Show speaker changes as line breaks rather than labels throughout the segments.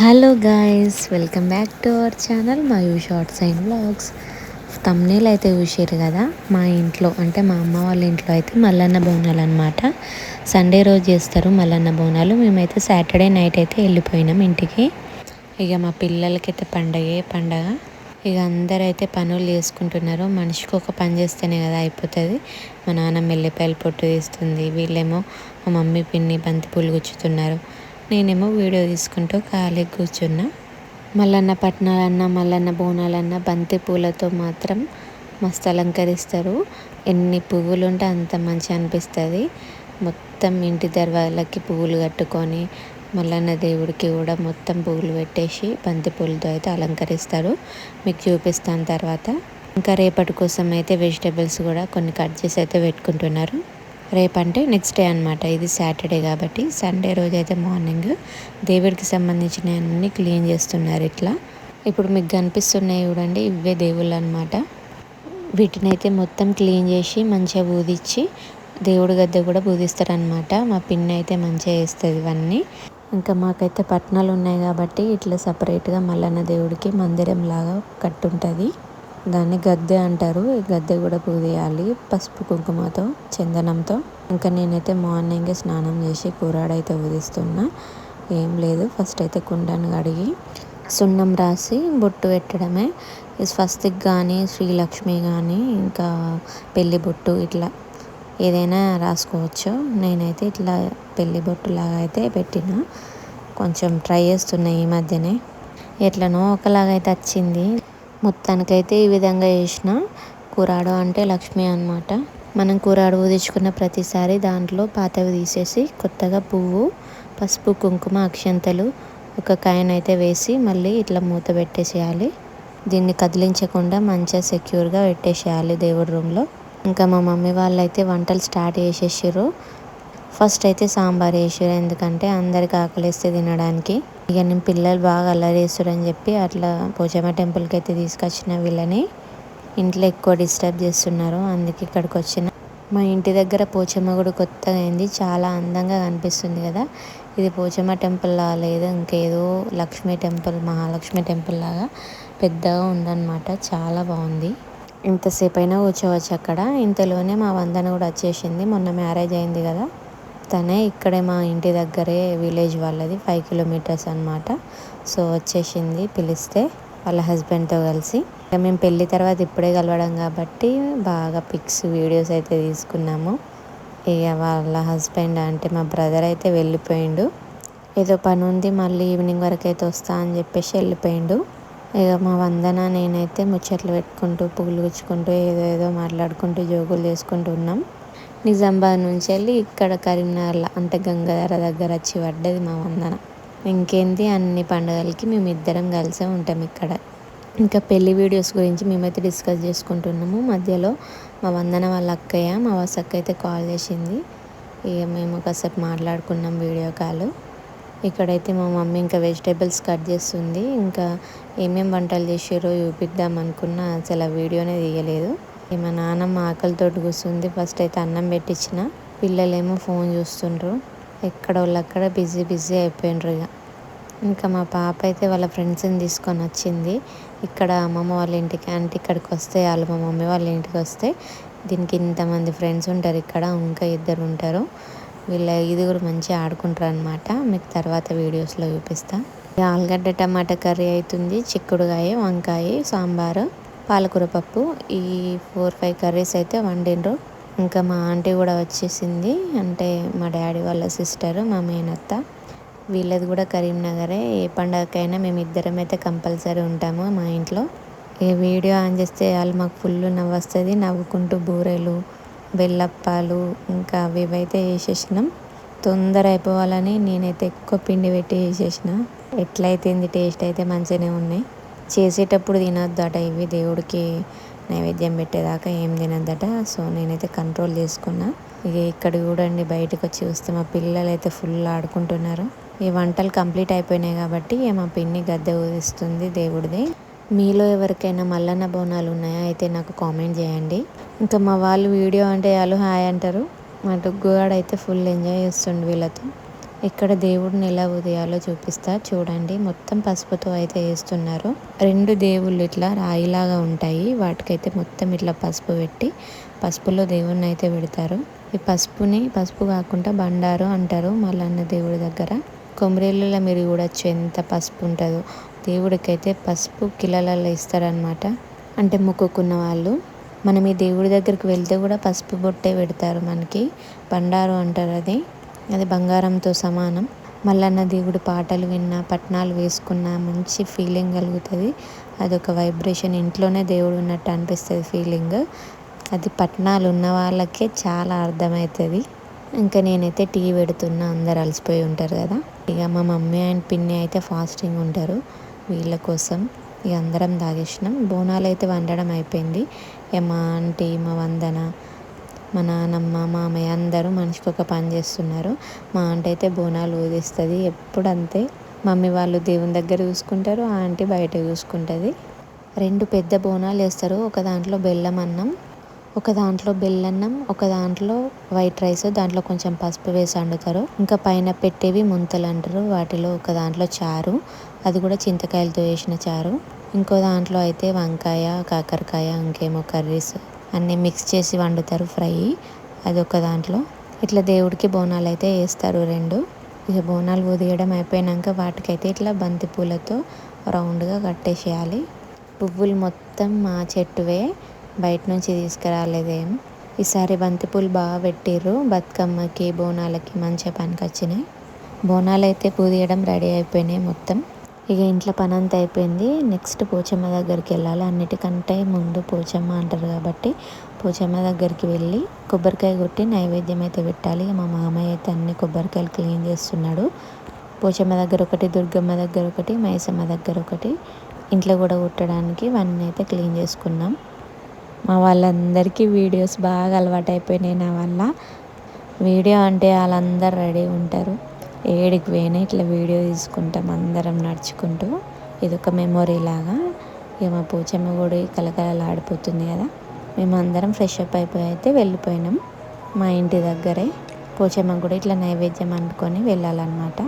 Hello guys welcome back to our channel మా you shorts and vlogs thumbnail అయితే చూసారు కదా? మా ఇంట్లో అంటే మా అమ్మ వాళ్ళ ఇంట్లో అయితే మల్లన్న బోనాలు అనమాట సండే రోజు చేస్తారు మల్లన్న బోనాలు. మేమైతే సాటర్డే నైట్ అయితే వెళ్ళిపోయినాం ఇంటికి. ఇక మా పిల్లలకైతే పండగే పండగ. ఇక అందరూ అయితే పనులు చేసుకుంటున్నారు. మనిషికి ఒక పని చేస్తేనే కదా అయిపోతుంది. మా నాన్న మెల్లిపాయలు పొట్టు తీస్తుంది. వీళ్ళేమో మా మమ్మీ పిన్ని బంతి పూలు గుచ్చుతున్నారు. నేనేమో వీడియో తీసుకుంటూ ఖాళీ కూర్చున్నా. మల్లన్న పట్నాలన్న మల్లన్న బోనాలన్న బంతి పూలతో మాత్రం మస్తు అలంకరిస్తారు. ఎన్ని పువ్వులు ఉంటే అంత మంచిగా అనిపిస్తుంది. మొత్తం ఇంటి దర్వాజలకి పువ్వులు కట్టుకొని మల్లన్న దేవుడికి కూడా మొత్తం పువ్వులు పెట్టేసి బంతి పూలతో అయితే అలంకరిస్తారు. మీకు చూపిస్తాను తర్వాత. ఇంకా రేపటి కోసం అయితే వెజిటేబుల్స్ కూడా కొన్ని కట్ చేసి అయితే పెట్టుకుంటున్నారు. రేపంటే నెక్స్ట్ డే అనమాట ఇది సాటర్డే కాబట్టి సండే రోజు అయితే మార్నింగ్ దేవుడికి సంబంధించిన అన్నీ క్లీన్ చేస్తున్నారు ఇట్లా. ఇప్పుడు మీకు కనిపిస్తున్నాయి చూడండి ఇవే దేవుళ్ళు అనమాట వీటిని అయితే మొత్తం క్లీన్ చేసి మంచిగా బూదిచ్చి దేవుడి గద్ద కూడా బూదిస్తారనమాట మా పిన్ని అయితే మంచిగా వేస్తుంది ఇవన్నీ. ఇంకా మాకైతే పట్నాలు ఉన్నాయి కాబట్టి ఇట్లా సపరేట్గా మల్లన్న దేవుడికి మందిరం లాగా కట్టుంటుంది. దాన్ని గద్దె అంటారు. ఈ గద్దె కూడా పూదేయాలి పసుపు కుంకుమతో చందనంతో. ఇంకా నేనైతే మార్నింగే స్నానం చేసి కూరాడైతే ఉదిస్తున్నా ఏం లేదు. ఫస్ట్ అయితే కుండను కడిగి సున్నం రాసి బొట్టు పెట్టడమే. స్వస్తిక్ కానీ శ్రీలక్ష్మి కానీ ఇంకా పెళ్ళి బొట్టు ఇట్లా ఏదైనా రాసుకోవచ్చు. నేనైతే ఇట్లా పెళ్ళి బొట్టులాగా అయితే పెట్టిన. కొంచెం ట్రై చేస్తున్నాయి ఈ మధ్యనే. ఎట్లనో ఒకలాగా అయితే వచ్చింది. మొత్తానికైతే ఈ విధంగా చేసిన కూరాడు అంటే లక్ష్మి అనమాట మనం కూరాడు ఊదించుకున్న ప్రతిసారి దాంట్లో పాతవి తీసేసి కొత్తగా పువ్వు పసుపు కుంకుమ అక్షంతలు ఒక కాయన్ అయితే వేసి మళ్ళీ ఇట్లా మూత పెట్టేసేయాలి. దీన్ని కదిలించకుండా మంచిగా సెక్యూర్గా పెట్టేసేయాలి దేవుడి రూమ్లో. ఇంకా మా మమ్మీ వాళ్ళు అయితే వంటలు స్టార్ట్ చేసేసారు ఫస్ట్ అయితే సాంబార్ వేసారు ఎందుకంటే అందరికి ఆకలిస్తే తినడానికి. ఇక నేను పిల్లలు బాగా అల్లరి అని చెప్పి అట్లా పోచమ్మ టెంపుల్కి అయితే తీసుకొచ్చిన వీళ్ళని. ఇంట్లో ఎక్కువ డిస్టర్బ్ చేస్తున్నారు. అందుకే ఇక్కడికి వచ్చిన. మా ఇంటి దగ్గర పోచమ్మ గుడి కొత్తగా అయింది చాలా అందంగా కనిపిస్తుంది కదా. ఇది పోచమ్మ టెంపుల్ లాగా లేదు. ఇంకేదో లక్ష్మీ టెంపుల్ మహాలక్ష్మి టెంపుల్ లాగా పెద్దగా ఉందన్నమాట. చాలా బాగుంది. ఇంతసేపు అయినా కూర్చోవచ్చు అక్కడ. ఇంతలోనే మా వందన కూడా వచ్చేసింది. మొన్న మ్యారేజ్ అయింది కదా. తనే ఇక్కడే మా ఇంటి దగ్గరే విలేజ్ వాళ్ళది ఫైవ్ కిలోమీటర్స్ అనమాట సో వచ్చేసింది పిలిస్తే వాళ్ళ హస్బెండ్తో కలిసి. ఇక మేము పెళ్ళి తర్వాత ఇప్పుడే కలవడం కాబట్టి బాగా పిక్స్ వీడియోస్ అయితే తీసుకున్నాము. ఇక వాళ్ళ హస్బెండ్ అంటే మా బ్రదర్ అయితే వెళ్ళిపోయిండు. ఏదో పని ఉంది మళ్ళీ ఈవినింగ్ వరకు అయితే వస్తా అని చెప్పేసి వెళ్ళిపోయిండు. ఇక మా వందన నేనైతే ముచ్చట్లు పెట్టుకుంటూ పువ్వులు గుచ్చుకుంటూ ఏదో ఏదో మాట్లాడుకుంటూ జోకులు చేసుకుంటూ ఉన్నాం. నిజామాబాద్ నుంచి వెళ్ళి ఇక్కడ కరీంనగర్లో అంటే గంగాధర దగ్గర వచ్చి పడ్డది మా వందన. ఇంకేంది అన్ని పండుగలకి మేము ఇద్దరం కలిసే ఉంటాం ఇక్కడ. ఇంకా పెళ్ళి వీడియోస్ గురించి మేమైతే డిస్కస్ చేసుకుంటున్నాము. మధ్యలో మా వందన వాళ్ళ అక్కయ్య మా వసక్క అయితే కాల్ చేసింది. ఇక మేము కాసేపు మాట్లాడుకున్నాం వీడియో కాల్. ఇక్కడైతే మా మమ్మీ ఇంకా వెజిటేబుల్స్ కట్ చేస్తుంది. ఇంకా ఏమేమి వంటలు చేసారో చూపిద్దాం అనుకున్నా. అసలు ఆ వీడియోనే తీయలేదు. మా నాన్నమ్మ ఆకలితో కూర్చుంది ఫస్ట్ అయితే అన్నం పెట్టించిన పిల్లలేమో ఫోన్ చూస్తుండ్రు. ఎక్కడ వాళ్ళు అక్కడ బిజీ బిజీ అయిపోయినరు ఇక ఇంకా మా పాప అయితే వాళ్ళ ఫ్రెండ్స్ని తీసుకొని వచ్చింది. ఇక్కడ అమ్మమ్మ వాళ్ళ ఇంటికి అంటే ఇక్కడికి వస్తే వాళ్ళు మా మమ్మీ వాళ్ళ ఇంటికి వస్తే దీనికి ఇంతమంది ఫ్రెండ్స్ ఉంటారు ఇక్కడ. ఇంకా ఇద్దరు ఉంటారు. వీళ్ళ ఐదుగురు మంచిగా ఆడుకుంటారు అనమాట మీకు తర్వాత వీడియోస్లో చూపిస్తా. ఆలుగడ్డ టమాటా కర్రీ అవుతుంది చిక్కుడుకాయ వంకాయ సాంబారు. పాలకూర పప్పు ఈ ఫోర్ ఫైవ్ కర్రీస్ అయితే వండిండ్రు ఇంకా మా ఆంటీ కూడా వచ్చేసింది. అంటే మా డాడీ వాళ్ళ సిస్టర్ మా మేనత్త. వీళ్ళది కూడా కరీంనగరే. ఏ పండగకైనా మేము ఇద్దరం అయితే కంపల్సరీ ఉంటాము మా ఇంట్లో. ఏ వీడియో ఆన్ చేస్తే వాళ్ళు మాకు ఫుల్ నవ్వు వస్తుంది నవ్వుకుంటూ బూరెలు బెల్లప్పాలు ఇంకా అవి ఇవైతే వేసేసినాం. తొందర అయిపోవాలని నేనైతే ఎక్కువ పిండి పెట్టి వేసేసిన. ఎట్లయితే టేస్ట్ అయితే మంచిగానే ఉన్నాయి. చేసేటప్పుడు తినొద్దట. ఇవి దేవుడికి నైవేద్యం పెట్టేదాకా ఏం తినొద్దట. సో నేనైతే కంట్రోల్ చేసుకున్నా. ఇక ఇక్కడ చూడండి బయటకు వచ్చి వస్తే మా పిల్లలు అయితే ఫుల్ ఆడుకుంటున్నారు. ఈ వంటలు కంప్లీట్ అయిపోయినాయి కాబట్టి మా పిన్ని గద్దె ఊదిస్తుంది దేవుడిది. మీలో ఎవరికైనా మల్లన్న బోనాలు ఉన్నాయా? అయితే నాకు కామెంట్ చేయండి. ఇంకా మా వాళ్ళు వీడియో అంటే వాళ్ళు హాయ్ అంటారు. మా డొగ్గుగాడు అయితే ఫుల్ ఎంజాయ్ చేస్తుండు వీళ్ళతో. ఇక్కడ దేవుడిని ఎలా ఉదయాలో చూపిస్తా చూడండి. మొత్తం పసుపుతో అయితే వేస్తున్నారు. రెండు దేవుళ్ళు ఇట్లా రాయిలాగా ఉంటాయి. వాటికైతే మొత్తం ఇట్లా పసుపు పెట్టి పసుపులో దేవుడిని అయితే పెడతారు. ఈ పసుపుని పసుపు కాకుండా బండారు అంటారు మల్లన్న దేవుడి దగ్గర. కొమరేళ్ళలో మీరు చూడొచ్చు ఎంత పసుపు ఉంటుందో. దేవుడికైతే పసుపు కిలలలో ఇస్తారనమాట అంటే మొక్కుకున్న వాళ్ళు. మనం ఈ దేవుడి దగ్గరికి వెళ్తే కూడా పసుపు బొట్టే పెడతారు మనకి. బండారు అంటారు అది. అది బంగారంతో సమానం. మల్లన్న దేవుడు పాటలు విన్నా పట్నాలు వేసుకున్న మంచి ఫీలింగ్ కలుగుతుంది. అదొక వైబ్రేషన్ ఇంట్లోనే దేవుడు ఉన్నట్టు అనిపిస్తుంది ఫీలింగ్ అది పట్నాలు ఉన్న వాళ్ళకే చాలా అర్థమవుతుంది ఇంకా నేనైతే టీ పెడుతున్నా అందరు అలసిపోయి ఉంటారు కదా. ఇక మా మమ్మీ అండ్ పిన్ని అయితే ఫాస్టింగ్ ఉంటారు. వీళ్ళ కోసం ఇక అందరం తాగేసినాం బోనాలు అయితే వండడం అయిపోయింది. ఇక మా ఆంటీ మా వందన మా నాన్నమ్మ మామయ్య అందరూ మనిషికి ఒక పని చేస్తున్నారు. మా ఆంటీ అయితే బోనాలు ఊదిస్తుంది. ఎప్పుడు అంతే మమ్మీ వాళ్ళు దేవుని దగ్గర చూసుకుంటారు ఆ ఆంటీ బయట చూసుకుంటుంది. రెండు పెద్ద బోనాలు వేస్తారు. ఒక దాంట్లో బెల్లం అన్నం ఒక దాంట్లో బెల్లన్నం ఒక దాంట్లో వైట్ రైస్ దాంట్లో కొంచెం పసుపు వేసి వండుతారు ఇంకా పైన పెట్టేవి ముంతలు అంటారు. వాటిలో ఒక దాంట్లో చారు అది కూడా చింతకాయలతో వేసిన చారు. ఇంకో దాంట్లో అయితే వంకాయ కాకరకాయ ఇంకేమో కర్రీస్ అన్నీ మిక్స్ చేసి వండుతారు ఫ్రై. అది ఒక దాంట్లో. ఇట్లా దేవుడికి బోనాలు అయితే వేస్తారు రెండు. ఇక బోనాలు ఉదియడం అయిపోయాక వాటికైతే ఇట్లా బంతి పూలతో రౌండ్గా కట్టేసేయాలి. పువ్వులు మొత్తం మా చెట్టువే. బయట నుంచి తీసుకురాలేదేం ఈసారి బంతిపూలు బాగా పెట్టిర్రు. బతుకమ్మకి బోనాలకి మంచిగా పనికి వచ్చినాయి బోనాలు అయితే పూదియడం రెడీ అయిపోయినాయి మొత్తం. ఇక ఇంట్లో పని అంతా అయిపోయింది. నెక్స్ట్ పోచమ్మ దగ్గరికి వెళ్ళాలి. అన్నిటికంటే ముందు పోచమ్మ అంటారు కాబట్టి పోచమ్మ దగ్గరికి వెళ్ళి కొబ్బరికాయ కొట్టి నైవేద్యం అయితే పెట్టాలి. మా మామయ్య అయితే అన్ని కొబ్బరికాయలు క్లీన్ చేస్తున్నాడు. పోచమ్మ దగ్గర ఒకటి దుర్గమ్మ దగ్గర ఒకటి మైసమ్మ దగ్గర ఒకటి ఇంట్లో కూడా కుట్టడానికి ఇవన్నీ అయితే క్లీన్ చేసుకున్నాం. మా వాళ్ళందరికీ వీడియోస్ బాగా అలవాటు అయిపోయినాయి నా వల్ల. వీడియో అంటే వాళ్ళందరూ రెడీ ఉంటారు. ఏడికి పోయినా ఇట్లా వీడియో తీసుకుంటాం అందరం నడుచుకుంటూ. ఇది ఒక మెమొరీ లాగా. ఇక మా పూచమ్మ కూడా కలకలలాడిపోతుంది కదా. మేము అందరం ఫ్రెష్ అప్ అయిపోయి అయితే వెళ్ళిపోయినాం. మా ఇంటి దగ్గరే. పోచమ్మ కూడా ఇట్లా నైవేద్యం అనుకొని వెళ్ళాలన్నమాట.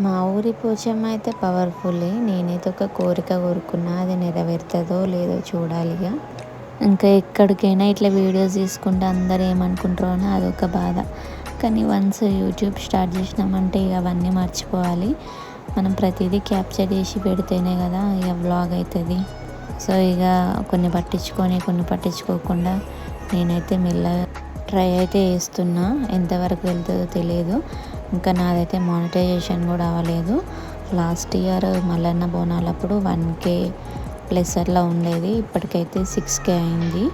మా ఊరి పోచమ్మ అయితే పవర్ఫుల్ నేనైతే ఒక కోరిక కోరుకున్నా అది నెరవేరుతుందో లేదో చూడాలిగా ఇంకా. ఎక్కడికైనా ఇట్లా వీడియోస్ తీసుకుంటే అందరు ఏమనుకుంటారో అని అదొక బాధ. కానీ వన్స్ యూట్యూబ్ స్టార్ట్ చేసినామంటే ఇక అవన్నీ మర్చిపోవాలి. మనం ప్రతిదీ క్యాప్చర్ చేసి పెడితేనే కదా ఇక వ్లాగ్ అవుతుంది సో ఇక కొన్ని పట్టించుకొని కొన్ని పట్టించుకోకుండా నేనైతే మెల్లగా ట్రై అయితే వేస్తున్నా ఎంతవరకు వెళ్తుందో తెలియదు. ఇంకా నాదైతే మానిటైజేషన్ కూడా అవ్వలేదు. లాస్ట్ ఇయర్ మల్లన్న బోనాలప్పుడు వన్ కే ప్లస్ అట్లా ఉండేది. ఇప్పటికైతే సిక్స్ కే అయింది.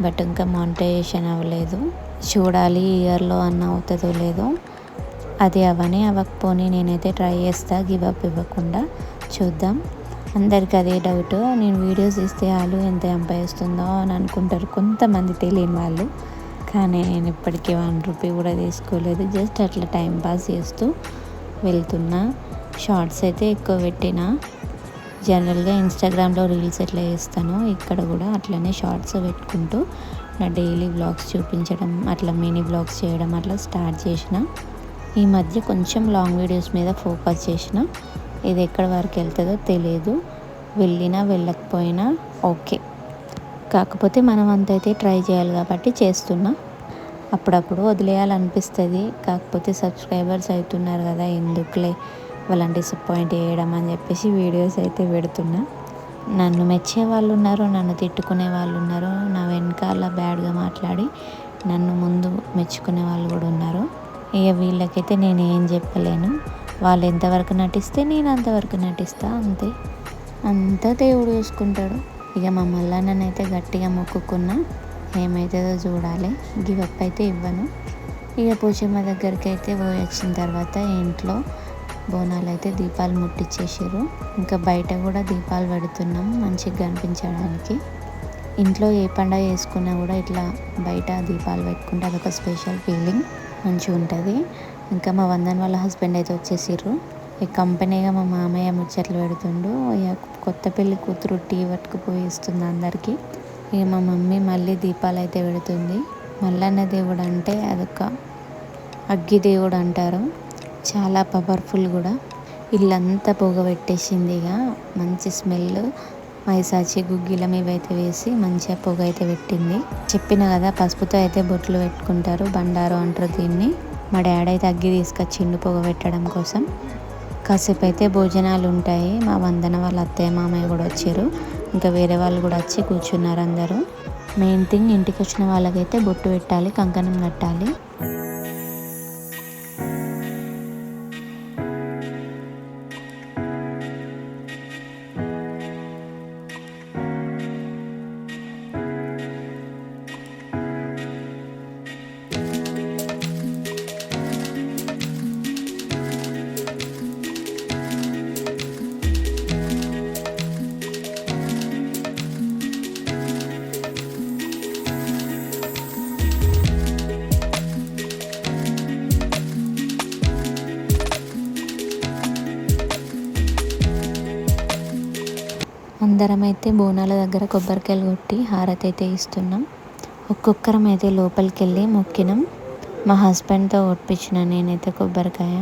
బట్ ఇంకా మానిటైజేషన్ అవ్వలేదు. చూడాలి ఇయర్లో అన్న అవుతుందో లేదో. అది అవని అవ్వకపోని నేనైతే ట్రై చేస్తా గివప్ ఇవ్వకుండా. చూద్దాం. అందరికి అదే డౌట్ నేను వీడియోస్ ఇస్తే వాళ్ళు ఎంత సంపాదిస్తుందో అని అనుకుంటారు కొంతమంది తెలియని వాళ్ళు. కానీ నేను ఇప్పటికీ వన్ రూపీ కూడా తీసుకోలేదు. జస్ట్ అట్లా టైం పాస్ చేస్తూ వెళ్తున్నా. షార్ట్స్ అయితే ఎక్కువ పెట్టిన. జనరల్గా ఇన్స్టాగ్రామ్లో రీల్స్ ఎట్లా చేస్తానో ఇక్కడ కూడా అట్లనే షార్ట్స్ పెట్టుకుంటూ నా డైలీ వ్లాగ్స్ చూపించడం అట్లా మినీ వ్లాగ్స్ చేయడం అట్లా స్టార్ట్ చేసిన. ఈ మధ్య కొంచెం లాంగ్ వీడియోస్ మీద ఫోకస్ చేసిన. ఇది ఎక్కడ వరకు వెళ్తుందో తెలియదు వెళ్ళినా వెళ్ళకపోయినా ఓకే. కాకపోతే మనం అంతైతే ట్రై చేయాలి కాబట్టి చేస్తున్నా. అప్పుడప్పుడు వదిలేయాలనిపిస్తుంది. కాకపోతే సబ్స్క్రైబర్స్ అవుతున్నారు కదా ఎందుకులే? వాళ్ళని డిసప్పాయింట్ చేయడం అని చెప్పేసి వీడియోస్ అయితే పెడుతున్నా. నన్ను మెచ్చే వాళ్ళు ఉన్నారు నన్ను తిట్టుకునే వాళ్ళు ఉన్నారు నా వెనకాల బ్యాడ్గా మాట్లాడి నన్ను ముందు మెచ్చుకునే వాళ్ళు కూడా ఉన్నారు. ఇక వీళ్ళకైతే నేను ఏం చెప్పలేను. వాళ్ళు ఎంతవరకు నటిస్తే నేను అంతవరకు నటిస్తా అంతే. అంతా దేవుడు చూసుకుంటాడు. ఇక మా మల్లన్ననైతే గట్టిగా మొక్కుకున్నా ఏమవుతుందో చూడాలి. గివప్ అయితే ఇవ్వను. ఇక పూచమ్మ దగ్గరికి అయితే పోయి వచ్చిన తర్వాత ఇంట్లో బోనాలు అయితే దీపాలు ముట్టించేసారు ఇంకా బయట కూడా దీపాలు పెడుతున్నాం మంచిగా కనిపించడానికి. ఇంట్లో ఏ పండగ చేసుకున్నా కూడా ఇట్లా బయట దీపాలు పెట్టుకుంటే అదొక స్పెషల్ ఫీలింగ్ మంచిగా ఉంటుంది. ఇంకా మా వందన్ వాళ్ళ హస్బెండ్ అయితే వచ్చేసారు ఈ కంపెనీగా మా మామయ్య ముచ్చట్లు పెడుతుండు. ఇక కొత్త పెళ్ళి కూతురు టీ పట్టుకుపోయి ఇస్తుంది అందరికీ. ఇక మా మమ్మీ మళ్ళీ దీపాలు అయితే పెడుతుంది. మల్లన్న దేవుడు అంటే అదొక అగ్గి దేవుడు అంటారు. చాలా పవర్ఫుల్ కూడా. ఇల్లంతా పొగ పెట్టేసింది ఇక. మంచి స్మెల్. మైసాచి గుగ్గిలం ఇవైతే వేసి మంచిగా పొగ అయితే పెట్టింది. చెప్పిన కదా పసుపుతో అయితే బొట్లు పెట్టుకుంటారు. బండారు అంటారు దీన్ని. మా డాడీ అయితే అగ్గి తీసుకొచ్చిండు పొగ పెట్టడం కోసం. కాసేపు అయితే భోజనాలు ఉంటాయి. మా వందన వాళ్ళ అత్తయ్య మామయ్య కూడా వచ్చారు. ఇంకా వేరే వాళ్ళు కూడా వచ్చి కూర్చున్నారు అందరూ. మెయిన్ థింగ్ ఇంటికి వచ్చిన వాళ్ళకైతే బొట్టు పెట్టాలి కంకణం కట్టాలి. అందరం అయితే బోనాల దగ్గర కొబ్బరికాయలు కొట్టి హారతి అయితే ఇస్తున్నాం. ఒక్కొక్కరం అయితే లోపలికి వెళ్ళి మొక్కినాం. మా హస్బెండ్తో కొట్టించిన నేనైతే కొబ్బరికాయ.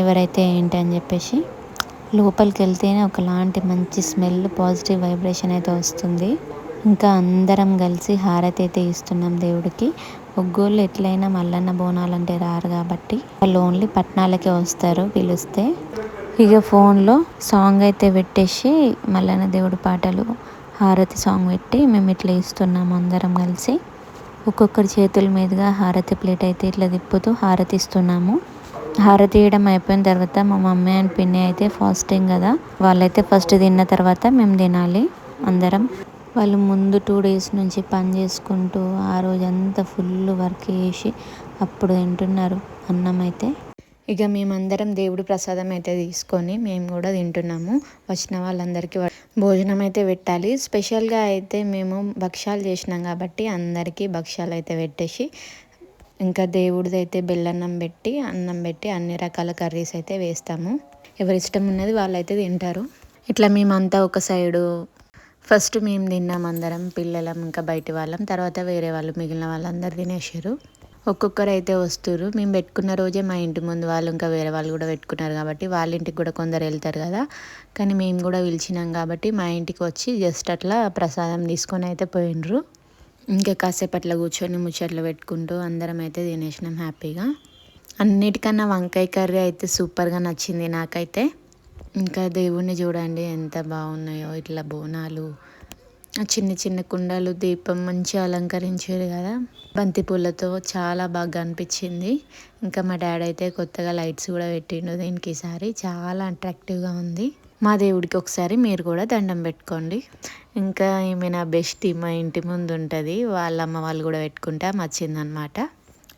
ఎవరైతే ఏంటి అని చెప్పేసి లోపలికి వెళ్తేనే ఒకలాంటి మంచి స్మెల్ పాజిటివ్ వైబ్రేషన్ అయితే వస్తుంది. ఇంకా అందరం కలిసి హారతి అయితే ఇస్తున్నాం దేవుడికి. ఒగ్గోళ్ళు ఎట్లయినా మల్లన్న బోనాలంటే రారు కాబట్టి వాళ్ళు ఓన్లీ పట్నాలకే వస్తారు పిలిస్తే. ఇక ఫోన్లో సాంగ్ అయితే పెట్టేసి మల్లన్న దేవుడి పాటలు హారతి సాంగ్ పెట్టి మేము ఇట్లా ఇస్తున్నాము అందరం కలిసి. ఒక్కొక్కరి చేతుల మీదుగా హారతి ప్లేట్ అయితే ఇట్లా తిప్పుతూ హారతి ఇస్తున్నాము హారతి ఇవ్వడం అయిపోయిన తర్వాత మా మమ్మీ అండ్ పిన్ని అయితే ఫాస్టింగ్ కదా వాళ్ళైతే ఫస్ట్ తిన్న తర్వాత మేము తినాలి అందరం. వాళ్ళు ముందు టూ డేస్ నుంచి పని చేసుకుంటూ ఆ రోజంతా ఫుల్ వర్క్ చేసి అప్పుడు తింటున్నారు అన్నం అయితే. ఇక మేమందరం దేవుడి ప్రసాదం అయితే తీసుకొని మేము కూడా తింటున్నాము. వచ్చిన వాళ్ళందరికీ భోజనం అయితే పెట్టాలి. స్పెషల్గా అయితే మేము భక్ష్యాలు చేసినాం కాబట్టి అందరికీ భక్ష్యాలు అయితే పెట్టేసి ఇంకా దేవుడిది అయితే బెల్లన్నం పెట్టి అన్నం పెట్టి అన్ని రకాల కర్రీస్ అయితే వేస్తాము. ఎవరి ఇష్టం ఉన్నది వాళ్ళైతే తింటారు. ఇట్లా మేమంతా ఒక సైడు ఫస్ట్ మేము తిన్నాం అందరం పిల్లలం ఇంకా బయటి వాళ్ళం. తర్వాత వేరే వాళ్ళు మిగిలిన వాళ్ళందరూ తినేసారు ఒక్కొక్కరు అయితే వస్తారు మేము పెట్టుకున్న రోజే మా ఇంటి ముందు వాళ్ళు ఇంకా వేరే వాళ్ళు కూడా పెట్టుకున్నారు కాబట్టి వాళ్ళ ఇంటికి కూడా కొందరు వెళ్తారు కదా. కానీ మేము కూడా పిలిచినాం కాబట్టి మా ఇంటికి వచ్చి జస్ట్ అట్లా ప్రసాదం తీసుకొని అయితే పోయినరు ఇంకా కాసేపు అట్లా కూర్చొని ముచ్చట్లు పెట్టుకుంటూ అందరం అయితే తినేసినాం హ్యాపీగా. అన్నిటికన్నా వంకాయ కర్రీ అయితే సూపర్గా నచ్చింది నాకైతే. ఇంకా దేవుణ్ణి చూడండి ఎంత బాగున్నాయో ఇట్లా బోనాలు చిన్న చిన్న కుండలు దీపం మంచిగా అలంకరించారు కదా. బంతిపూలతో చాలా బాగా అనిపించింది. ఇంకా మా డాడీ అయితే కొత్తగా లైట్స్ కూడా పెట్టిండు దీనికి ఈసారి చాలా అట్రాక్టివ్గా ఉంది. మా దేవుడికి ఒకసారి మీరు కూడా దండం పెట్టుకోండి. ఇంకా ఈమె నా బెస్ట్ మా ఇంటి ముందు ఉంటుంది. వాళ్ళ అమ్మ వాళ్ళు కూడా పెట్టుకుంటే మచ్చిందనమాట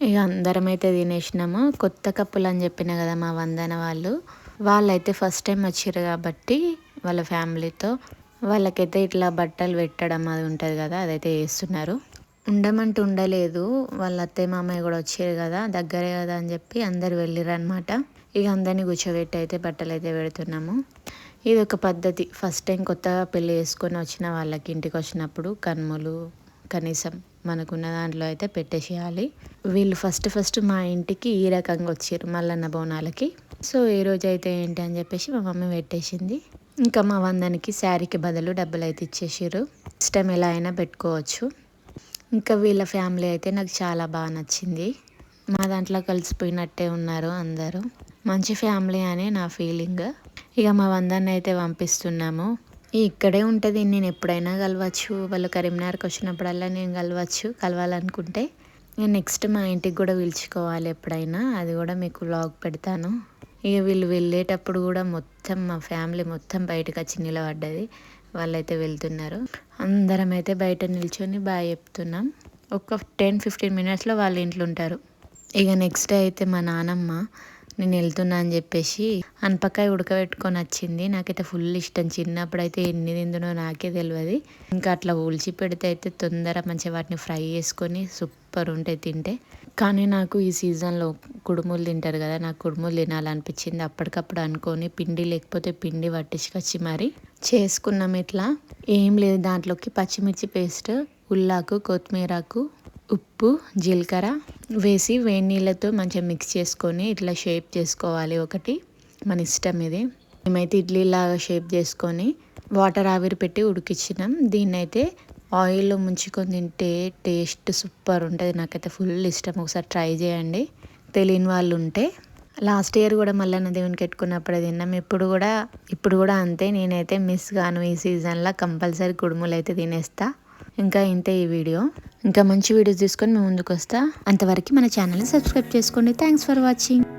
ఇక అందరం అయితే తినేసినాము. కొత్త కప్పులు అని చెప్పిన కదా మా వందన వాళ్ళు. వాళ్ళైతే ఫస్ట్ టైం వచ్చారు కాబట్టి వాళ్ళ ఫ్యామిలీతో వాళ్ళకైతే ఇట్లా బట్టలు పెట్టడం అది ఉంటుంది కదా అదైతే చేస్తున్నారు. ఉండమంటూ ఉండలేదు. వాళ్ళ అత్తయ్య మామయ్య కూడా వచ్చారు కదా దగ్గరే కదా అని చెప్పి అందరు వెళ్ళిరు అనమాట ఇక అందరినీ కూర్చోబెట్టి అయితే బట్టలు అయితే పెడుతున్నాము. ఇది ఒక పద్ధతి. ఫస్ట్ టైం కొత్తగా పెళ్ళి చేసుకొని వచ్చిన వాళ్ళకి ఇంటికి వచ్చినప్పుడు కనుమలు కనీసం మనకున్న దాంట్లో అయితే పెట్టేసేయాలి. వీళ్ళు ఫస్ట్ ఫస్ట్ మా ఇంటికి ఈ రకంగా వచ్చారు మల్లన్న బోనాలకి సో ఈ రోజు అయితే ఏంటి అని చెప్పేసి మా మమ్మీ పెట్టేసింది. ఇంకా మా వందనికి శారీకి బదులు డబ్బులు అయితే ఇచ్చేసారు ఇష్టం ఎలా అయినా పెట్టుకోవచ్చు. ఇంకా వీళ్ళ ఫ్యామిలీ అయితే నాకు చాలా బాగా నచ్చింది. మా దాంట్లో కలిసిపోయినట్టే ఉన్నారు అందరూ. మంచి ఫ్యామిలీ అని నా ఫీలింగ్. ఇక మా వందాన్ని అయితే పంపిస్తున్నాము. ఇక్కడే ఉంటుంది. నేను ఎప్పుడైనా కలవచ్చు. వాళ్ళు కరీంనగర్కి వచ్చినప్పుడల్లా నేను కలవచ్చు కలవాలనుకుంటే. నేను నెక్స్ట్ మా ఇంటికి కూడా పిలుచుకోవాలి ఎప్పుడైనా. అది కూడా మీకు వ్లాగ్ పెడతాను. ఇక వీళ్ళు వెళ్ళేటప్పుడు కూడా మొత్తం మా ఫ్యామిలీ మొత్తం బయటకు వచ్చి నిలబడ్డది. వాళ్ళైతే వెళ్తున్నారు. అందరం అయితే బయట నిల్చొని బాగా చెప్తున్నాం. ఒక టెన్ ఫిఫ్టీన్ మినిట్స్లో వాళ్ళ ఇంట్లో ఉంటారు. ఇక నెక్స్ట్ డే అయితే మా నానమ్మ నేను వెళ్తున్నా అని చెప్పేసి అనపకాయ ఉడకబెట్టుకొని వచ్చింది. నాకైతే ఫుల్ ఇష్టం. చిన్నప్పుడు అయితే ఎన్ని తిందునో నాకే తెలియదు ఇంకా అట్లా ఊల్చి పెడితే అయితే తొందర మంచిగా వాటిని ఫ్రై చేసుకొని సూపర్ ఉంటాయి తింటే. కానీ నాకు ఈ సీజన్లో కుడుములు తింటారు కదా నాకు కుడుములు తినాలనిపించింది. అప్పటికప్పుడు అనుకొని పిండి లేకపోతే పిండి పట్టించుకొచ్చి మరి చేసుకున్నాం ఇట్లా. ఏం లేదు దాంట్లోకి పచ్చిమిర్చి పేస్ట్ ఉల్లాకు కొత్తిమీరకు ఉప్పు జీలకర్ర వేసి వేడి నీళ్ళతో మంచిగా మిక్స్ చేసుకొని ఇట్లా షేప్ చేసుకోవాలి ఒకటి. మన ఇష్టం ఇది. మేమైతే ఇడ్లీ లాగా షేప్ చేసుకొని వాటర్ ఆవిరి పెట్టి ఉడికించినాం. దీన్నైతే ఆయిల్లో ముంచుకొని తింటే టేస్ట్ సూపర్ ఉంటుంది. నాకైతే ఫుల్ ఇష్టం. ఒకసారి ట్రై చేయండి. తెలియని వాళ్ళు ఉంటే. లాస్ట్ ఇయర్ కూడా మల్లన్న దేవునికి పెట్టుకున్నప్పుడే తిన్నాం. ఇప్పుడు కూడా ఇప్పుడు కూడా అంతే. నేనైతే మిస్ గాను ఈ సీజన్లో కంపల్సరీ కుడుములు అయితే తినేస్తా. ఇంకా ఇంతే ఈ వీడియో. ఇంకా మంచి వీడియోస్ తీసుకొని మేము ముందుకు వస్తా అంతవరకు మన ఛానల్ని సబ్స్క్రైబ్ చేసుకోండి. Thanks for watching